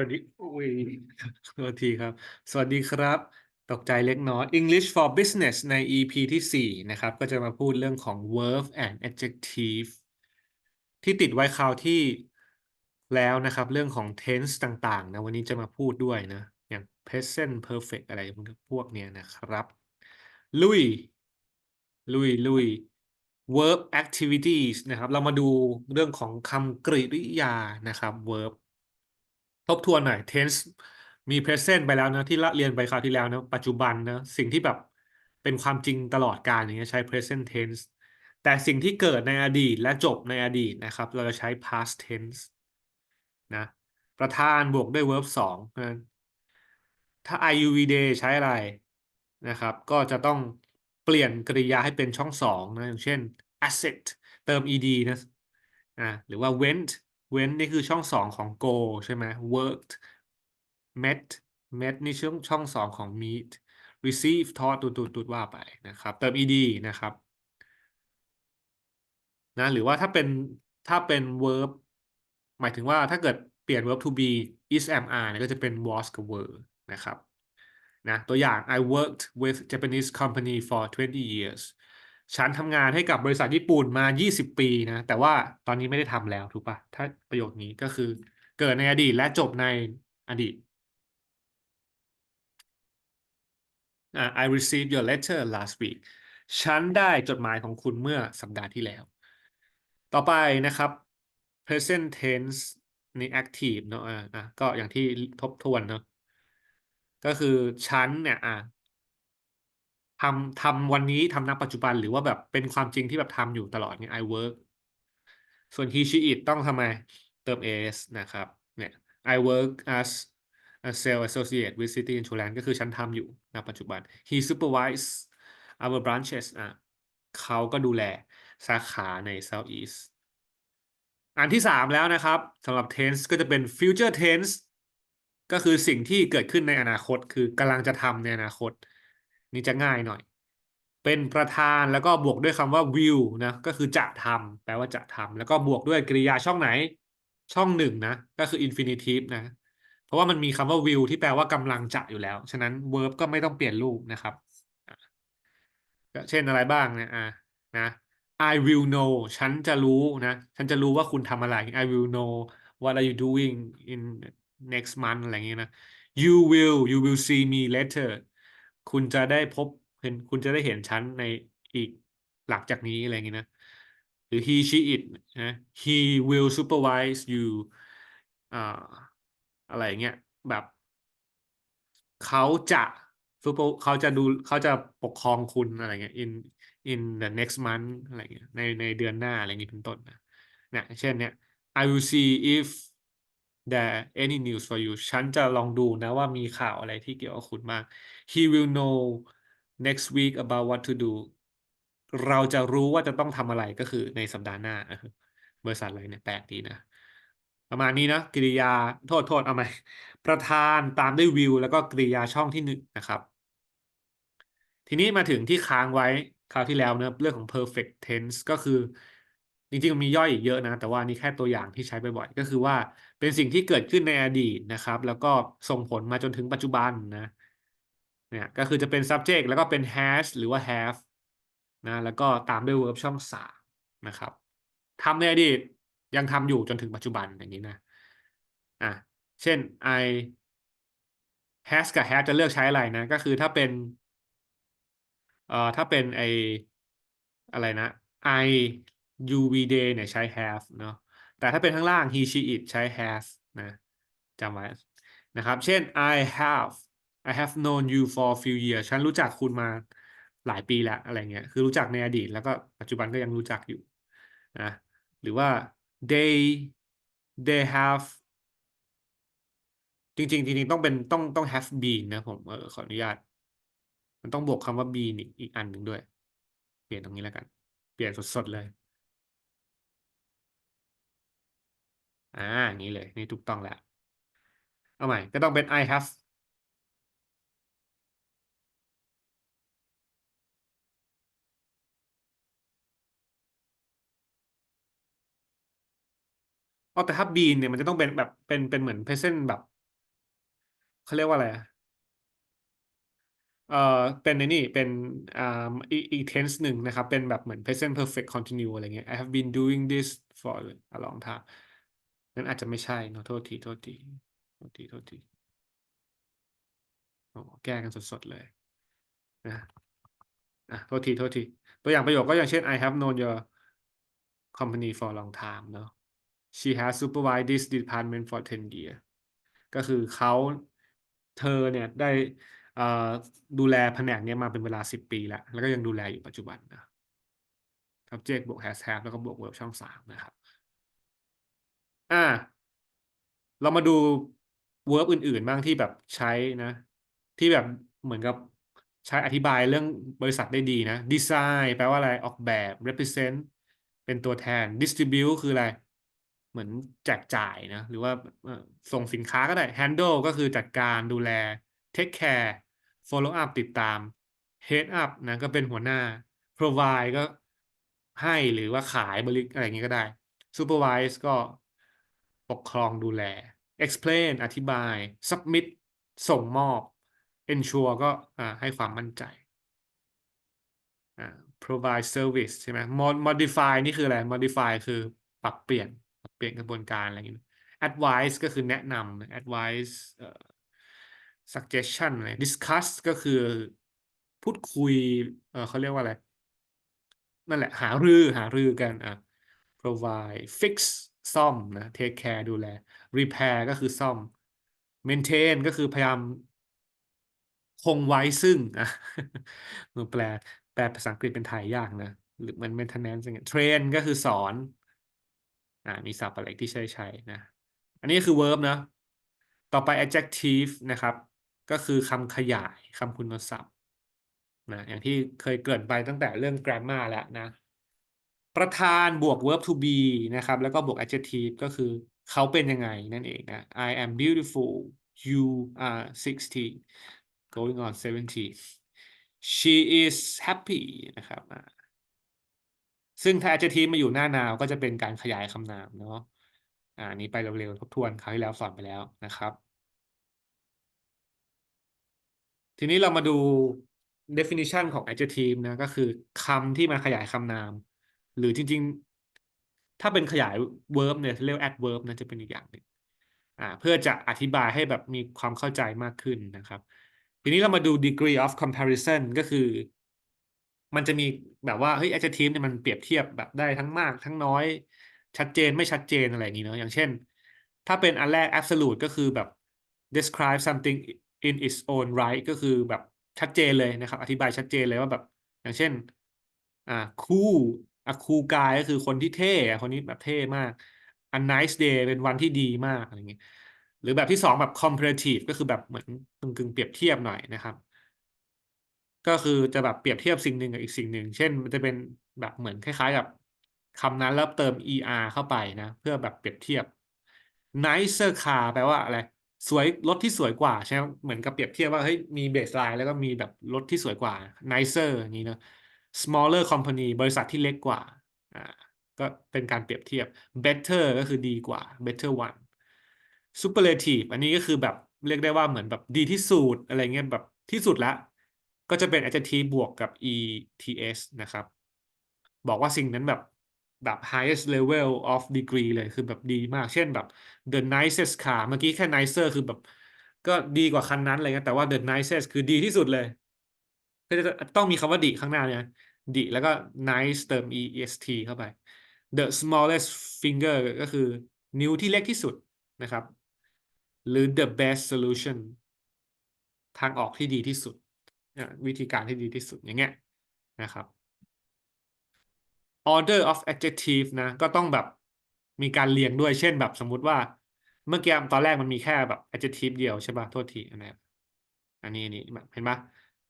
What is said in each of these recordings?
วัสดีอุ้ยโทษทีครับ สวัสดีครับ ตกใจเล็กน้อย English for Business ใน EP ที่ 4 นะครับ ก็จะมาพูดเรื่องของ verb and adjective ที่ติดไว้คราวที่แล้วนะครับ เรื่องของ tense ต่างๆ นะ วันนี้จะมาพูดด้วยนะ อย่าง present perfect อะไรพวกเนี้ยนะครับ ลุย ลุย ลุย verb activities นะครับ เรามาดูเรื่องของคำกริยานะครับ verb ทบทวนหน่อย tense มี present ไปแล้วนะที่ละเรียนไปคราวที่แล้วนะปัจจุบันนะสิ่งที่แบบเป็นความจริงตลอดกาลอย่างเงี้ยใช้ present tense แต่สิ่งที่เกิดในอดีตและจบในอดีตนะครับ เราจะใช้ past tense นะประธานบวกด้วย verb สองนะถ้า i u v day ใช้อะไรนะครับ ก็จะต้องเปลี่ยนกริยาให้เป็นช่องสองนะอย่างเช่น asset เติม ed นะอ่าหรือว่า went went นี่คือช่องสองของ go ใช่ไหม worked met met นี่ช่องช่องสองของ meet receive ทอดตุดตุดตุดว่าไปนะครับ เติม ed นะครับนะหรือว่าถ้าเป็นถ้าเป็น verb หมายถึงว่าถ้าเกิดเปลี่ยน verb to be is am are เนี่ยก็จะเป็น was กับ were นะครับนะตัวอย่าง I worked with Japanese company for 20 years ฉันทำงานให้กับบริษัทญี่ปุ่นมา 20 ปีนะ แต่ว่าตอนนี้ไม่ได้ทำแล้วถูกปะถ้าประโยคนี้ก็คือเกิดในอดีตและจบในอดีตอ่า I received your letter last week ฉันได้จดหมายของคุณเมื่อสัปดาห์ที่แล้ว ต่อไปนะครับ present tense นี่ active เนอะอ่าอะก็อย่างที่ทบทวนเนอะก็คือฉันเนี่ยอะ ทำทำวันนี้ทำณปัจจุบันหรือว่าแบบเป็นความจริงที่แบบทำอยู่ตลอดเนี่ย I work ส่วน he she it ต้องทำไมเติม s นะครับ เนี่ย I work as a sales associate with City Insurance ก็คือฉันทำอยู่ณปัจจุบัน he supervise our branches อะเขาก็ดูแลสาขาใน Southeast อันที่สามแล้วนะครับสำหรับ tense ก็จะเป็น future tense ก็คือสิ่งที่เกิดขึ้นในอนาคต คือกำลังจะทำในอนาคต นี่จะง่ายหน่อย เป็นประธานแล้วก็บวกด้วยคำว่า will นะก็คือจะทำแปลว่าจะทำแล้วก็บวกด้วยกริยาช่องไหน ช่องหนึ่งนะก็คือ infinitive นะ เพราะว่ามันมีคำว่า will ที่แปลว่ากำลังจะอยู่แล้ว ฉะนั้น verb ก็ไม่ต้องเปลี่ยนรูปนะครับเช่นอะไรบ้างนะอะนะ I will know ฉันจะรู้นะ ฉันจะรู้ว่าคุณทำอะไร I will know what are you doing in next month อะไรอย่างเงี้ยนะ you will you will see me later คุณจะได้พบเห็นคุณจะได้เห็นฉันในอีกหลังจากนี้อะไรอย่างเงี้ยนะ หรือ he she it นะ he will supervise you อ่าอะไรอย่างเงี้ยแบบเขาจะซูเปอร์เขาจะดูเขาจะปกครองคุณอะไรเงี้ย in in the next month อะไรเงี้ยในในเดือนหน้าอะไรเงี้ยเป็นต้นนะเนี่ยเช่นเนี่ย I will see if there any news for you ฉันจะลองดูนะว่ามีข่าวอะไรที่เกี่ยวกับคุณบ้าง He will know next week about what to do เราจะรู้ว่าจะต้องทำอะไรก็คือในสัปดาห์หน้า บริษัทอะไรเนี่ยแปลกดีนะ ประมาณนี้นะกริยาโทษโทษเอาไหมประธานตามด้วย will แล้วก็กริยาช่องที่หนึ่งนะครับ ทีนี้มาถึงที่ค้างไว้คราวที่แล้วเนะเรื่องของ perfect tense ก็คือ จริงๆมันมีย่อยอีกเยอะนะ แต่ว่านี่แค่ตัวอย่างที่ใช้บ่อยๆก็คือว่า เป็นสิ่งที่เกิดขึ้นในอดีตนะครับ แล้วก็ส่งผลมาจนถึงปัจจุบันนะเนี่ยก็คือจะเป็น subject แล้วก็เป็น has หรือว่า have นะแล้วก็ตามด้วย verb ช่องสามนะครับทำในอดีตยังทำอยู่จนถึงปัจจุบันอย่างนี้นะอะเช่น I has กับ have จะเลือกใช้อะไรนะ ก็คือถ้าเป็นเอ่อถ้าเป็นไออะไรนะ I you we they เนี่ยใช้ have เนาะ แต่ถ้าเป็นข้างล่าง he she it ใช้ has นะจำไว้นะครับ เช่น I have I have known you for a few years ฉันรู้จักคุณมาหลายปีแล้วอะไรเงี้ย คือรู้จักในอดีต แล้วก็ปัจจุบันก็ยังรู้จักอยู่นะ หรือว่า they they have จริงๆจริงๆต้องเป็นต้องต้อง have been นะผมเออขออนุญาต มันต้องบวกคำว่า been อีกอีกอันหนึ่งด้วย เปลี่ยนตรงนี้แล้วกัน เปลี่ยนสดๆเลย อ่าอย่างนี้เลย นี่ถูกต้องแล้ว เอาใหม่ ก็ต้องเป็น I have อ๋อแต่ถ้า been เนี่ยมันจะต้องเป็นแบบเป็นเป็นเหมือน present แบบเขาเรียกว่าอะไรอะเอ่อเป็นในนี่เป็นอ่าอีกอีก tense หนึ่งนะครับ เป็นแบบเหมือน present perfect continue อะไรเงี้ย I have been doing this for a long time นั้นอาจจะไม่ใช่เนอะโทษทีโทษทีโทษทีโทษทีโอ้แก้กันสดๆเลยนะอะโทษทีโทษทีตัวอย่างประโยคก็อย่างเช่น I have known your company for a long time เนอะ She has supervised this department for 10 years ก็คือเขาเธอเนี่ยได้ดูแลแผนกเนี้ยมาเป็นเวลา 10 ปีแล้ว แล้วก็ยังดูแลอยู่ปัจจุบันนะ subject บวก has have แล้วก็บวก verb ช่องสามนะครับ อ่า เรามาดู verb อื่นๆ บ้างที่แบบใช้นะ ที่แบบเหมือนกับใช้อธิบายเรื่องบริษัทได้ดีนะ design แปลว่าอะไรออกแบบ represent เป็นตัวแทน distribute คืออะไร เหมือนแจกจ่ายนะ หรือว่าส่งสินค้าก็ได้ handle ก็คือจัดการดูแล take care follow up ติดตาม head up นะก็เป็นหัวหน้า provide ก็ให้หรือว่าขายบริอะไรอย่างนี้ก็ได้ supervise ก็ ปกครองดูแล explain อธิบาย submit ส่งมอบ ensure ก็ให้ความมั่นใจ provide service ใช่ไหม modify นี่คืออะไร modify คือปรับเปลี่ยนปรับเปลี่ยนกระบวนการอะไรอย่างนี้ advice ก็คือแนะนำ advice suggestion อะไร discuss ก็คือพูดคุยเเขาเรียกว่าอะไร นั่นแหละ หารือ หารือกันอะ provide fix ซ่อมนะ take care ดูแล repair ก็คือซ่อม maintain ก็คือพยายามคงไว้ซึ่งอะมือแปล แปลภาษาอังกฤษเป็นไทยยากนะ หรือมัน maintenance อย่างเงี้ย train ก็คือสอน อ่า มีศัพท์อะไรที่ใช้ใช้นะ อันนี้คือ verb นะ ต่อไป adjective นะครับ ก็คือคำขยายคำคุณศัพท์นะ อย่างที่เคยเกริ่นไปตั้งแต่เรื่อง grammar แล้วนะ ประธานบวก verb to be นะครับ แล้วก็บวก adjective ก็คือเขาเป็นยังไงนั่นเองนะ I am beautiful you are 60 going on 70 she is happy นะครับซึ่งถ้า adjective มาอยู่หน้านาวก็จะเป็นการขยายคำนามเนาะอ่าอันนี้ไปเร็วๆทบทวนคราวที่แล้วสอนไปแล้วนะครับ ทีนี้เรามาดู definition ของ adjective นะก็คือคำที่มาขยายคำนาม หรือจริง ๆ ถ้าเป็นขยาย verb เนี่ยเรียก adverb นะจะเป็นอีกอย่างหนึ่งอ่าเพื่อจะอธิบายให้แบบมีความเข้าใจมากขึ้นนะครับ ทีนี้เรามาดู degree of comparison ก็คือ มันจะมีแบบว่าเฮ้ย adjective เนี่ยมันเปรียบเทียบแบบได้ทั้งมาก ทั้งน้อย ชัดเจนไม่ชัดเจนอะไรอย่างนี้เนาะอย่างเช่น ถ้าเป็นอันแรก absolute ก็คือแบบ describe something in its own right ก็คือแบบชัดเจนเลยนะครับ อธิบายชัดเจนเลยว่าแบบ อย่างเช่น อ่า cool อะ cool guy ก็คือคนที่เท่อะคนนี้แบบเท่มาก a nice day เป็นวันที่ดีมากอะไรเงี้ยหรือแบบที่สองแบบ comparative ก็คือแบบเหมือนกึ่งกึ่งเปรียบเทียบหน่อยนะครับ ก็คือจะแบบเปรียบเทียบสิ่งหนึ่งกับอีกสิ่งหนึ่ง เช่น มันจะเป็นแบบเหมือนคล้าย ๆ กับคำนั้นแล้วเติม er เข้าไปนะ เพื่อแบบเปรียบเทียบ nicer car แปลว่าอะไรสวยรถที่สวยกว่าใช่ไหมเหมือนกับเปรียบเทียบว่าเฮ้ยมีเบสไลน์แล้วก็มีแบบรถที่สวยกว่า nicer อย่างนี้เนอะ smaller company บริษัทที่เล็กกว่าอ่าก็เป็นการเปรียบเทียบ better ก็คือดีกว่า better one superlative อันนี้ก็คือแบบเรียกได้ว่าเหมือนแบบดีที่สุดอะไรเงี้ยแบบที่สุดละก็จะเป็น adjective บวกกับ ets นะครับ บอกว่าสิ่งนั้นแบบแบบ highest level of degree เลยคือแบบดีมาก เช่นแบบ the nicest car เมื่อกี้แค่ nicer คือแบบ ก็ดีกว่าคันนั้นอะไรเงี้ยแต่ว่า the nicest คือดีที่สุดเลย ก็จะต้องมีคำว่าดีข้างหน้าเนี่ยดีแล้วก็ nice เติม est เข้าไป the smallest finger ก็คือนิ้วที่เล็กที่สุดนะครับ หรือ the best solution ทางออกที่ดีที่สุด วิธีการที่ดีที่สุดอย่างเงี้ยนะครับ order of adjective นะ ก็ต้องแบบมีการเรียงด้วยเช่นแบบสมมุติว่า เมื่อกี้ตอนแรกมันมีแค่แบบ adjective เดียวใช่ป่ะโทษทีอันนี้อันนี้นี่แบ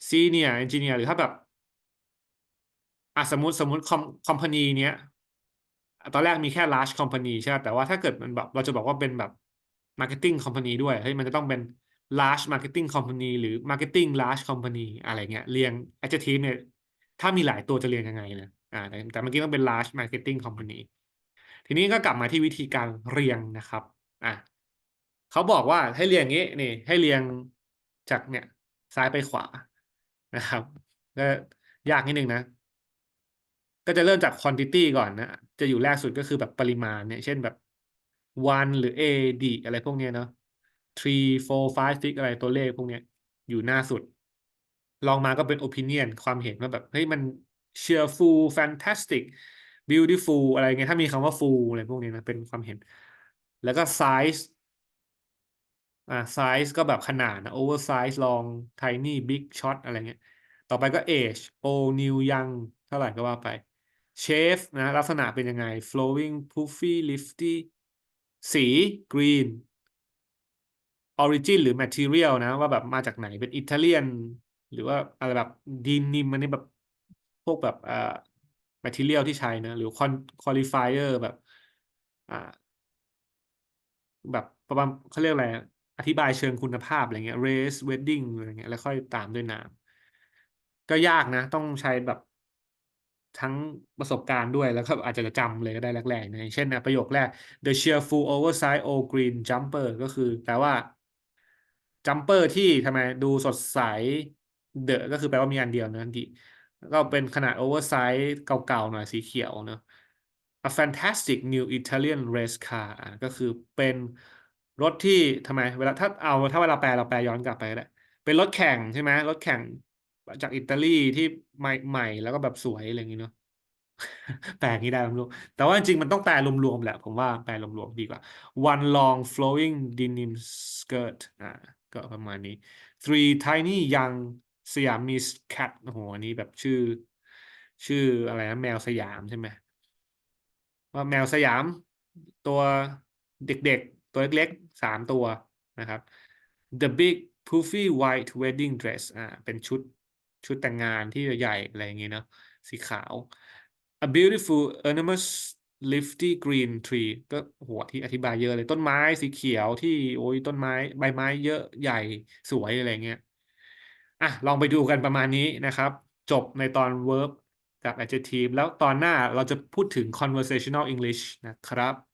บเนปะ senior engineer หรือถ้าแบบอะสมมติสมมติคอมคอมพานีเนี้ยตอนแรกมีแค่ large company ใช่ไหมแต่ว่าถ้าเกิดมันแบบเราจะบอกว่าเป็นแบบ marketing company ด้วยเฮ้ยมันจะต้องเป็น large marketing company หรือ marketing large company อะไรเงี้ยเรียง adjective เนี่ยถ้ามีหลายตัวจะเรียงยังไงนะอ่าแต่เมื่อกี้ต้องเป็น large marketing company ทีนี้ก็กลับมาที่วิธีการเรียงนะครับอะเขาบอกว่าให้เรียงงี้นี่ให้เรียงจากเนี่ยซ้ายไปขวา นะครับก็ยากนิดนึงนะ ก็จะเริ่มจาก quantity ก่อนนะ จะอยู่แรกสุดก็คือแบบปริมาณเนี่ย เช่นแบบ one หรือ a d อะไรพวกเนี้ยเนาะ three four five six อะไรตัวเลขพวกเนี้ย อยู่หน้าสุด ลองมาก็เป็น opinion ความเห็นว่าแบบ เฮ้ยมัน cheerful fantastic beautiful อะไรเงี้ยถ้ามีคำว่า full อะไรพวกนี้นะ เป็นความเห็น แล้วก็ size อ่า size ก็แบบขนาดนะ oversize long tiny big short อะไรเงี้ย ต่อไปก็ age old new young เท่าไหร่ก็ว่าไป shape นะ ลักษณะเป็นยังไง flowing puffy lifty สี green origin หรือ material นะ ว่าแบบมาจากไหนเป็นอิตาเลียน หรือว่าอะไรแบบดีนิมอันนี้แบบพวกแบบอ่า material ที่ใช้นะ หรือ qualifier แบบ อ่า แบบประมาณเขาเรียกอะไร อธิบายเชิงคุณภาพอะไรเงี้ย race wedding อะไรเงี้ยแล้วค่อยตามด้วยนาม ก็ยากนะ ต้องใช้แบบทั้งประสบการณ์ด้วยแล้วก็อาจจะจำเลยก็ได้แรกๆนะอย่างเช่นนะประโยคแรก the cheerful oversized old green jumper ก็คือแปลว่า jumper ที่ทำไมดูสดใส the ก็คือแปลว่ามีอันเดียวนะดีก็เป็นขนาด oversize เก่าๆหน่อยสีเขียวเนอะ a fantastic new Italian race car ก็คือเป็น รถที่ทำไม เวลาถ้าเอาถ้าเวลาแปลเราแปลย้อนกลับไปก็ได้เป็นรถแข่งใช่ไหมรถแข่งจากอิตาลีที่ใหม่ใหม่แล้วก็แบบสวยอะไรอย่างนี้เนาะแปลงี้ได้ไม่รู้แต่ว่าจริงๆมันต้องแปลรวมๆแหละ ผมว่าแปลรวมๆดีกว่า one long flowing denim skirt อ่าก็ประมาณนี้ three tiny young Siamese cat โอ้โหอันนี้แบบชื่อ ชื่ออะไรนะแมวสยามใช่ไหมว่าแมวสยามตัวเด็กๆ ตัวเล็กๆสามตัวนะครับ the big puffy white wedding dress อ่าเป็นชุดชุดแต่งงานที่ใหญ่อะไรอย่างเงี้ยเนาะสีขาว a beautiful enormous lifty green tree ก็หัวที่อธิบายเยอะเลย ต้นไม้สีเขียวที่โอ้ยต้นไม้ใบไม้เยอะใหญ่สวยอะไรเงี้ยอะลองไปดูกันประมาณนี้นะครับ จบในตอน verb กับ adjective แล้วตอนหน้าเราจะพูดถึง conversational English นะครับ